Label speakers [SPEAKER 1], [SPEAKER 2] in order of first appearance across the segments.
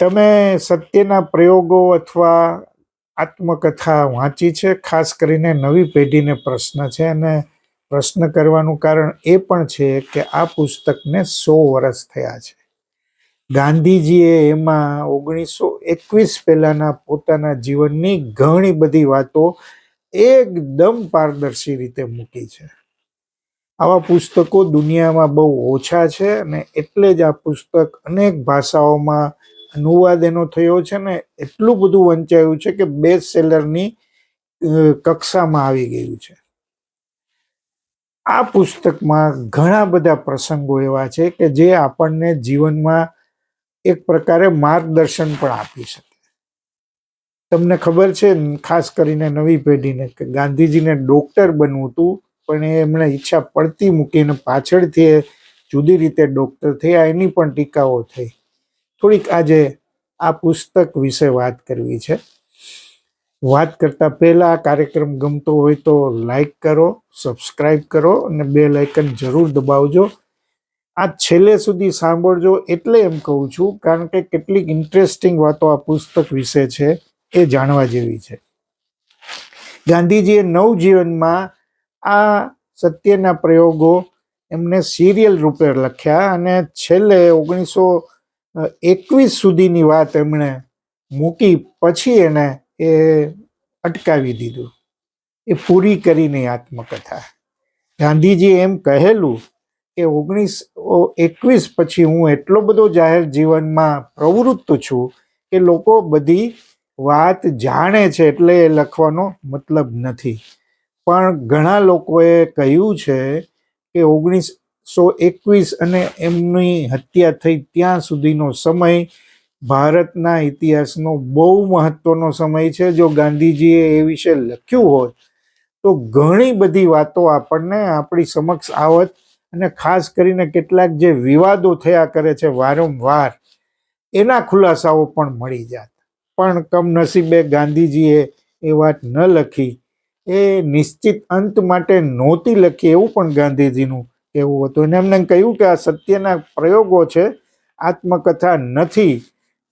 [SPEAKER 1] તમે સત્યના પ્રયોગો અથવા આત્મકથા વાંચી છે? ખાસ કરીને નવી પેઢીને પ્રશ્ન છે અને પ્રશ્ન કરવાનું કારણ એ પણ છે કે આ પુસ્તકને સો વર્ષ થયા છે. ગાંધીજીએ એમાં ઓગણીસો એકવીસ પહેલાના પોતાના જીવનની ઘણી બધી વાતો એકદમ પારદર્શી રીતે મૂકી છે. આવા પુસ્તકો દુનિયામાં બહુ ઓછા છે અને એટલે જ આ પુસ્તક અનેક ભાષાઓમાં અનુવાદ એનો થયો છે ને, એટલું બધું વંચાયું છે કે બેસ્ટ સેલરની કક્ષામાં આવી ગયું છે. આ પુસ્તકમાં ઘણા બધા પ્રસંગો એવા છે કે જે આપણને જીવનમાં એક પ્રકારે માર્ગદર્શન પણ આપી શકે. તમને ખબર છે, ખાસ કરીને નવી પેઢીને, કે ગાંધીજીને ડોક્ટર બનવું હતું, પણ એમણે ઈચ્છા પડતી મૂકીને પાછળથી જુદી રીતે ડોક્ટર થયા, એની પણ ટીકાઓ થઈ. થોડીક આજે આ પુસ્તક વિશે વાત કરવી છે. વાત કરતા પહેલા આ કાર્યક્રમ ગમતો હોય તો લાઈક કરો સબસ્ક્રાઈબ કરો અને બે લાઇકન જરૂર દબાવજો. આ છેલ્લે સુધી સાંભળજો એટલે એમ કહું છું, કારણ કે કેટલીક ઇન્ટરેસ્ટિંગ વાતો આ પુસ્તક વિશે છે એ જાણવા જેવી છે. ગાંધીજીએ નવજીવનમાં આ સત્યના પ્રયોગો એમને સિરિયલ રૂપે લખ્યા અને છેલ્લે ઓગણીસો એકવીસ સુધીની વાત એમણે મૂકી પછી એને એ અટકાવી દીધું. એ પૂરી કરીને આત્મકથા. ગાંધીજી એમ કહેલું કે ઓગણીસ એકવીસ પછી હું એટલો બધો જાહેર જીવનમાં પ્રવૃત્ત છું કે લોકો બધી વાત જાણે છે એટલે એ લખવાનો મતલબ નથી. પણ ઘણા લોકોએ કહ્યું છે કે ઓગણીસો એકવીસ અને એમની હત્યા થઈ ત્યાં સુધીનો સમય ભારતના ઇતિહાસનો બહુ મહત્વનો સમય છે. જો ગાંધીજીએ એ વિશે લખ્યું હોત તો ઘણી બધી વાતો આપણને આપણી સમક્ષ આવત અને ખાસ કરીને કેટલાક જે વિવાદો થયા કરે છે વારંવાર, એના ખુલાસાઓ પણ મળી જાત. પણ કમનસીબે ગાંધીજીએ એ વાત ન લખી. એ નિશ્ચિત અંત માટે નહોતી લખી એવું પણ ગાંધીજીનું કહેવું હતું. એને એમને કહ્યું કે આ સત્યના પ્રયોગો છે, આત્મકથા નથી,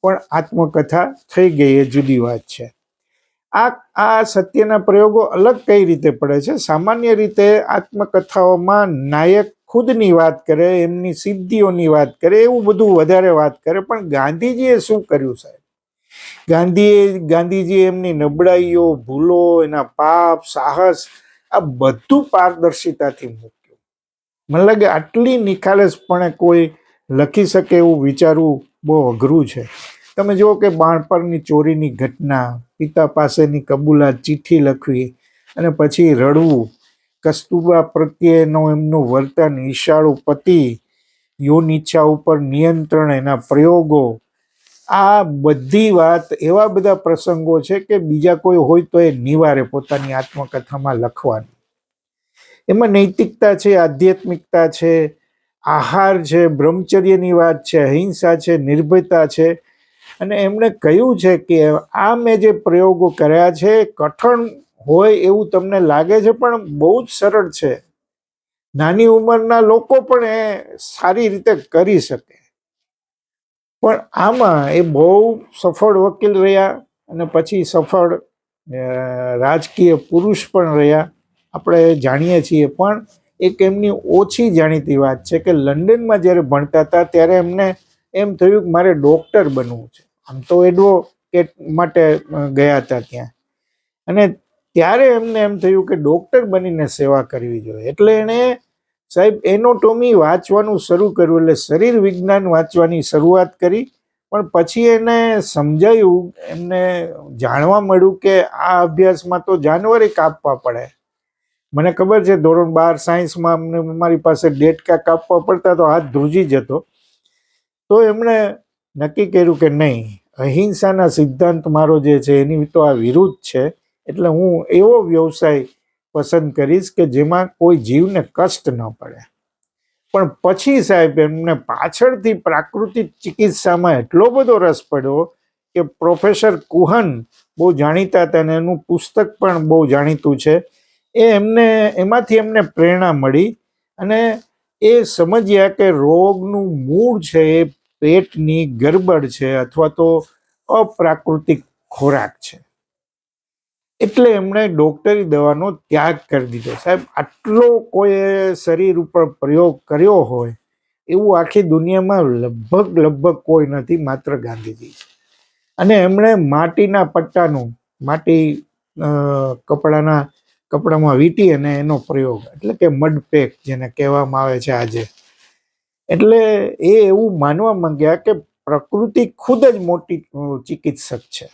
[SPEAKER 1] પણ આત્મકથા થઈ ગઈ એ જુદી વાત છે. આ આ સત્યના પ્રયોગો અલગ કઈ રીતે પડે છે? સામાન્ય રીતે આત્મકથાઓમાં નાયક ખુદની વાત કરે, એમની સિદ્ધિઓની વાત કરે, એવું બધું વધારે વાત કરે, પણ ગાંધીજીએ શું કર્યું સાહેબ? ગાંધીએ, ગાંધીજીએ એમની નબળાઈઓ, ભૂલો, એના પાપ, સાહસ, આ બધું પારદર્શિતાથી મૂક્યું. મને લાગે આટલી નિખાલસપણે કોઈ લખી શકે એવું વિચારવું બહુ અઘરું છે. તમે જુઓ કે બાળપણની ચોરીની ઘટના, પિતા પાસેની કબૂલાત, ચિઠ્ઠી લખવી અને પછી રડવું કસ્તુરબા પ્રત્યેનો એમનું વર્તન, ઈશાળુ પતિ યોન ઈચ્છા ઉપર નિયંત્રણ, એના પ્રયોગો, આ બધી વાત એવા બધા પ્રસંગો છે કે બીજા કોઈ હોય તો એ નિવારે પોતાની આત્મકથામાં લખવાની. એમાં નૈતિકતા છે, આધ્યાત્મિકતા છે, આહાર છે, બ્રહ્મચર્યની વાત છે, અહિંસા છે, નિર્ભયતા છે. અને એમણે કહ્યું છે કે આ મેં જે પ્રયોગો કર્યા છે, કઠણ હોય એવું તમને લાગે છે, પણ બહુ જ સરળ છે. નાની ઉંમરના લોકો પણ એ સારી રીતે કરી શકે. પણ આમાં એ બહુ સફળ વકીલ રહ્યા અને પછી સફળ રાજકીય પુરુષ પણ રહ્યા. આપણે જાણીએ છીએ, પણ એક એમની ઓછી જાણીતી વાત છે કે લંડનમાં જ્યારે ભણતા હતા ત્યારે એમને એમ થયું કે મારે ડૉક્ટર બનવું છે. આમ તો એડવોકેટ માટે ગયા હતા ત્યાં. અને ત્યારે એમને એમ થયું કે ડૉક્ટર બનીને સેવા કરવી જોઈએ. એટલે એણે સાહેબ, એનોટોમી વાંચવાનું શરૂ કર્યું, એટલે શરીર વિજ્ઞાન વાંચવાની શરૂઆત કરી. પણ પછી એને સમજાયું, એમને જાણવા મળ્યું કે આ અભ્યાસમાં તો જાનવરે કાપવા પડે. મને ખબર છે, ધોરણ બાર સાયન્સમાં અમને મારી પાસે ડેટકા કાપવા પડતા તો હાથ ધ્રુજી જતો તો એમણે નક્કી કર્યું કે નહીં, અહિંસાના સિદ્ધાંત મારો જે છે એની તો આ વિરુદ્ધ છે, એટલે હું એવો વ્યવસાય પસંદ કરીશ કે જેમાં કોઈ જીવને કષ્ટ ન પડે. પણ પછી સાહેબ એમને પાછળથી પ્રાકૃતિક ચિકિત્સામાં એટલો બધો રસ પડ્યો કે પ્રોફેસર કુહન બહુ જાણીતા હતા અને એનું પુસ્તક પણ બહુ જાણીતું છે. એ એમને, એમાંથી એમને પ્રેરણા મળી અને એ સમજ્યા કે રોગનું મૂળ છે એ પેટની ગરબડ છે અથવા તો અપ્રાકૃતિક ખોરાક છે. એટલે એમણે ડોક્ટરી દવાનો ત્યાગ કરી દીધો. સાહેબ, આટલો કોઈ શરીર ઉપર પ્રયોગ કર્યો હોય, એવું આખી દુનિયામાં લગભગ લગભગ કોઈ નથી, માત્ર ગાંધીજી અને એમણે માટીના પટ્ટાનું, માટી કપડાના કપડામાં વીંટી અને એનો પ્રયોગ. એટલે કે મડપેક જેને કહેવામાં આવે છે આજે. એટલે એ એવું માનવા માંગ્યા કે પ્રકૃતિ ખુદ જ મોટી ચિકિત્સક છે.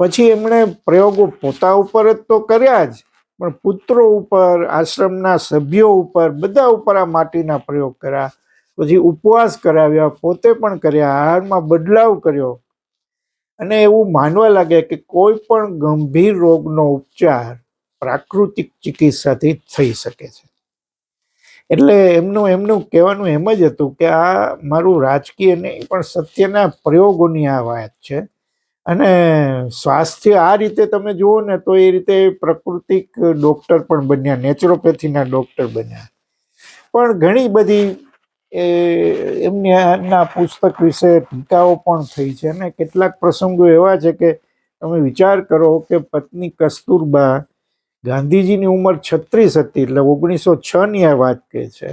[SPEAKER 1] પછી એમણે પ્રયોગો પોતા ઉપર જ તો કર્યા જ, પણ પુત્રો ઉપર, આશ્રમના સભ્યો ઉપર, બધા ઉપર આ માટીના પ્રયોગ કર્યા. પછી ઉપવાસ કરાવ્યા, પોતે પણ કર્યા, આહારમાં બદલાવ કર્યો. અને એવું માનવા લાગે કે કોઈ પણ ગંભીર રોગનો ઉપચાર પ્રાકૃતિક ચિકિત્સાથી થઈ શકે છે. એટલે એમનું એમનું કહેવાનું એમ જ હતું કે આ મારું રાજકીય નહીં, પણ સત્યના પ્રયોગોની આ વાત છે. અને સ્વાસ્થ્ય આ રીતે તમે જુઓ ને તો એ રીતે પ્રાકૃતિક ડૉક્ટર પણ બન્યા, નેચરોપેથીના ડૉક્ટર બન્યા. પણ ઘણી બધી એ, એમની પુસ્તક વિશે ટીકાઓ પણ થઈ છે અને કેટલાક પ્રસંગો એવા છે કે તમે વિચાર કરો કે પત્ની કસ્તુરબા ગાંધીજીની ઉંમર છત્રીસ હતી એટલે ઓગણીસો છ ની આ વાત કહે છે.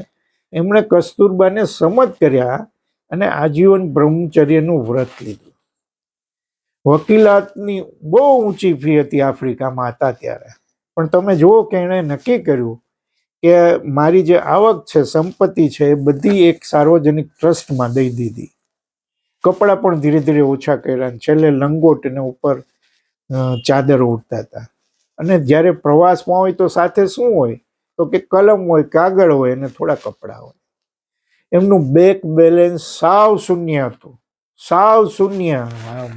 [SPEAKER 1] એમણે કસ્તુરબાને સમજ કર્યા અને આજીવન બ્રહ્મચર્યનું વ્રત લીધું. વકીલાતની બહુ ઊંચી ફી હતી આફ્રિકામાં હતા ત્યારે. પણ તમે જુઓ કે એણે નક્કી કર્યું કે મારી જે આવક છે, સંપત્તિ છે, એ બધી એક સાર્વજનિક ટ્રસ્ટમાં દઈ દીધી. કપડાં પણ ધીરે ધીરે ઓછા કર્યા છેલ્લે લંગોટ અને ઉપર ચાદરો ઉડતા હતા. અને જ્યારે પ્રવાસમાં હોય તો સાથે શું હોય? તો કે કલમ હોય, કાગળ હોય અને થોડા કપડાં હોય. એમનું બેક બેલેન્સ સાવ શૂન્ય હતું. સાવ શૂન્ય.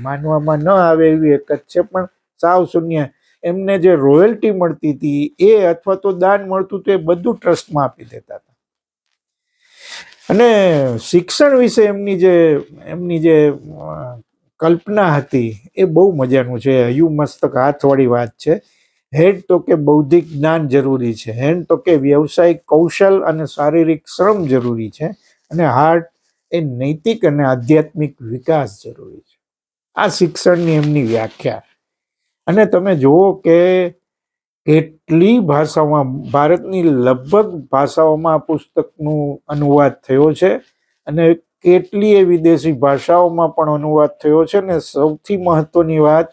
[SPEAKER 1] માનવામાં ન આવે એવી એક જ છે, પણ સાવ શૂન્ય. એમને જે રોયલ્ટી મળતી હતી, એ અથવા તો દાન મળતું હતું, એ બધું ટ્રસ્ટમાં આપી દેતા હતા. અને શિક્ષણ વિશે એમની જે એમની જે કલ્પના હતી, એ બહુ મજાનું છે. હયું મસ્તક હાથવાળી વાત છે. હેડ તો કે બૌદ્ધિક જ્ઞાન જરૂરી છે. હેન્ડ તો કે વ્યવસાયિક કૌશલ અને શારીરિક શ્રમ જરૂરી છે અને હાર્ટ એ નૈતિક અને આધ્યાત્મિક વિકાસ જરૂરી છે. આ શિક્ષણની એમની વ્યાખ્યા. અને તમે જુઓ કે કેટલી ભાષાઓમાં, ભારતની લગભગ ભાષાઓમાં આ પુસ્તકનું અનુવાદ થયો છે અને કેટલીય વિદેશી ભાષાઓમાં પણ અનુવાદ થયો છે ને સૌથી મહત્વની વાત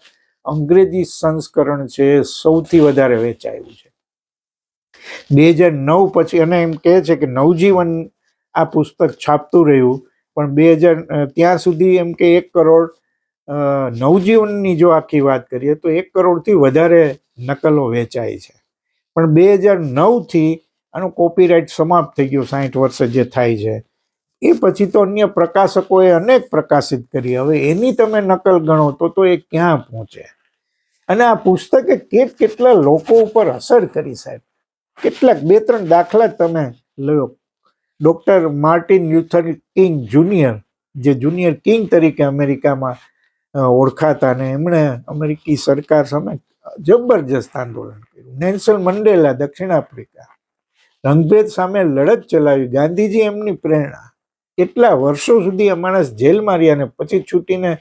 [SPEAKER 1] અંગ્રેજી સંસ્કરણ છે સૌથી વધારે વેચાયું છે. બે હજાર નવ પછી અને એમ કહે છે કે નવજીવન આ પુસ્તક છાપતું રહ્યું, પણ બે હજાર ત્યાં સુધી એમ કે એક કરોડ નવજીવનની જો આખી વાત કરીએ તો એક કરોડથી વધારે નકલો વેચાય છે. પણ બે હજાર નવથી આનો કોપીરાઇટ સમાપ્ત થઈ ગયો સાઠ વર્ષે જે થાય છે. એ પછી તો અન્ય પ્રકાશકોએ અનેક પ્રકાશિત કરી. હવે એની તમે નકલ ગણો તો તો એ ક્યાં પહોંચે? અને આ પુસ્તકે કેટ કેટલા લોકો ઉપર અસર કરી સાહેબ? કેટલાક બે ત્રણ દાખલા તમે લ્યો. Doctor Martin Luther King junior, જે જુનિયર કિંગ તરીકે અમેરિકામાં ઓળખાતા અને એમણે અમેરિકી સરકાર સામે જબરજસ્ત આંદોલન કર્યું. નેલ્સન મંડેલા દક્ષિણ આફ્રિકા, રંગભેદ સામે લડત ચલાવી. ગાંધીજી એમની પ્રેરણા. કેટલા વર્ષો સુધી આ માણસ જેલમાં રહ્યા અને પછી છૂટીને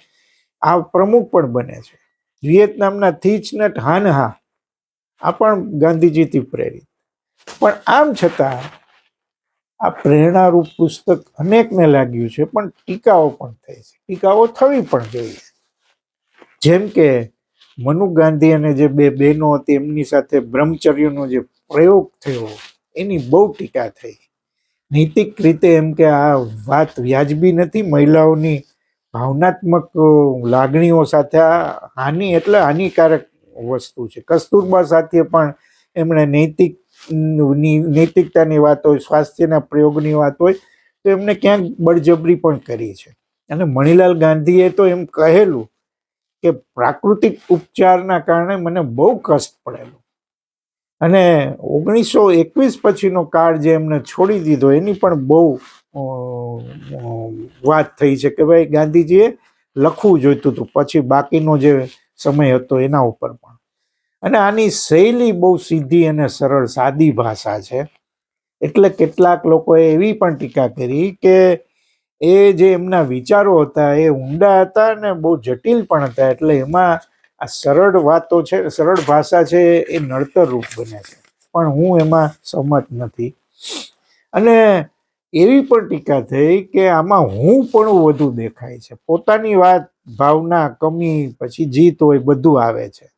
[SPEAKER 1] આ પ્રમુખ પણ બને છે. વિયેતનામના થીચનટ હાનહા આ પણ ગાંધીજીથી પ્રેરિત. પણ આમ છતાં આ પ્રેરણારૂપ પુસ્તક અનેકને લાગ્યું છે, પણ ટીકાઓ પણ થઈ છે. ટીકાઓ થવી પણ જોઈએ. જેમ કે મનુ ગાંધી અને જે બે બહેનો હતી, એમની સાથે બ્રહ્મચર્યનો જે પ્રયોગ થયો, એની બહુ ટીકા થઈ. નૈતિક રીતે એમ કે આ વાત વ્યાજબી નથી, મહિલાઓની ભાવનાત્મક લાગણીઓ સાથે આ હાનિ એટલે હાનિકારક વસ્તુ છે. કસ્તુરબા સાથે પણ એમણે નૈતિક નૈતિકતાની વાત હોય, સ્વાસ્થ્યના પ્રયોગની વાત હોય, તો એમને ક્યાંક બળજબરી પણ કરી છે. અને મણિલાલ ગાંધીએ તો એમ કહેલું કે પ્રાકૃતિક ઉપચારના કારણે મને બહુ કષ્ટ પડેલું. અને ઓગણીસો એકવીસ પછીનો કાળ જે એમને છોડી દીધો, એની પણ બહુ વાત થઈ છે કે ભાઈ ગાંધીજીએ લખવું જોઈતું હતું, પછી બાકીનો જે સમય હતો એના ઉપર પણ. અને આની શૈલી બહુ સીધી અને સરળ સાદી ભાષા છે. એટલે કેટલાક લોકોએ એવી પણ ટીકા કરી કે એ જે એમના વિચારો હતા એ ઊંડા હતા ને બહુ જટિલ પણ હતા, એટલે એમાં આ સરળ વાતો છે, સરળ ભાષા છે, એ નડતર રૂપ બને છે. પણ હું એમાં સહમત નથી. અને એવી પણ ટીકા થઈ કે આમાં હું પણ વધુ દેખાય છે. પોતાની વાત, ભાવના, કમી, પછી જીત હોય, બધું આવે છે.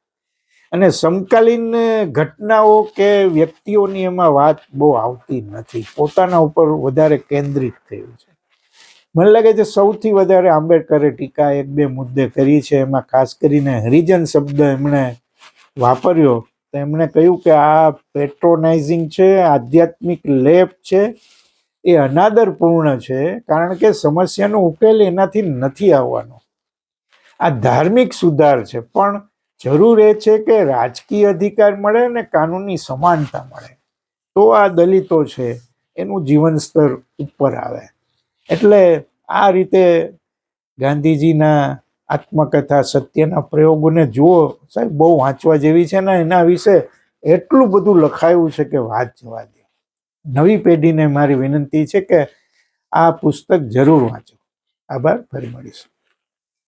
[SPEAKER 1] અને સમકાલીન ઘટનાઓ કે વ્યક્તિઓની એમાં વાત બહુ આવતી નથી. પોતાના ઉપર વધારે કેન્દ્રિત થયું છે. મને લાગે છે સૌથી વધારે આંબેડકરે ટીકા એક બે મુદ્દે કરી છે. એમાં ખાસ કરીને હરિજન શબ્દ એમણે વાપર્યો. તો એમણે કહ્યું કે આ પેટ્રોનાઇઝિંગ છે, આધ્યાત્મિક લેપ છે, એ અનાદરપૂર્ણ છે, કારણ કે સમસ્યાનો ઉકેલ એનાથી નથી આવવાનો. આ ધાર્મિક સુધાર છે, પણ જરૂર એ છે કે રાજકીય અધિકાર મળે અને કાનૂની સમાનતા મળે. તો આ દલિતો છે, એનું જીવન સ્તર ઉપર આવે. એટલે આ રીતે ગાંધીજીના આત્મકથા, સત્યના પ્રયોગોને જુઓ, સાહેબ, બહુ વાંચવા જેવી છે ને એના વિશે એટલું બધું લખાયું છે કે વાત જવા દે. નવી પેઢીને મારી વિનંતી છે કે આ પુસ્તક જરૂર વાંચો. આભાર, ફરી મળીશું.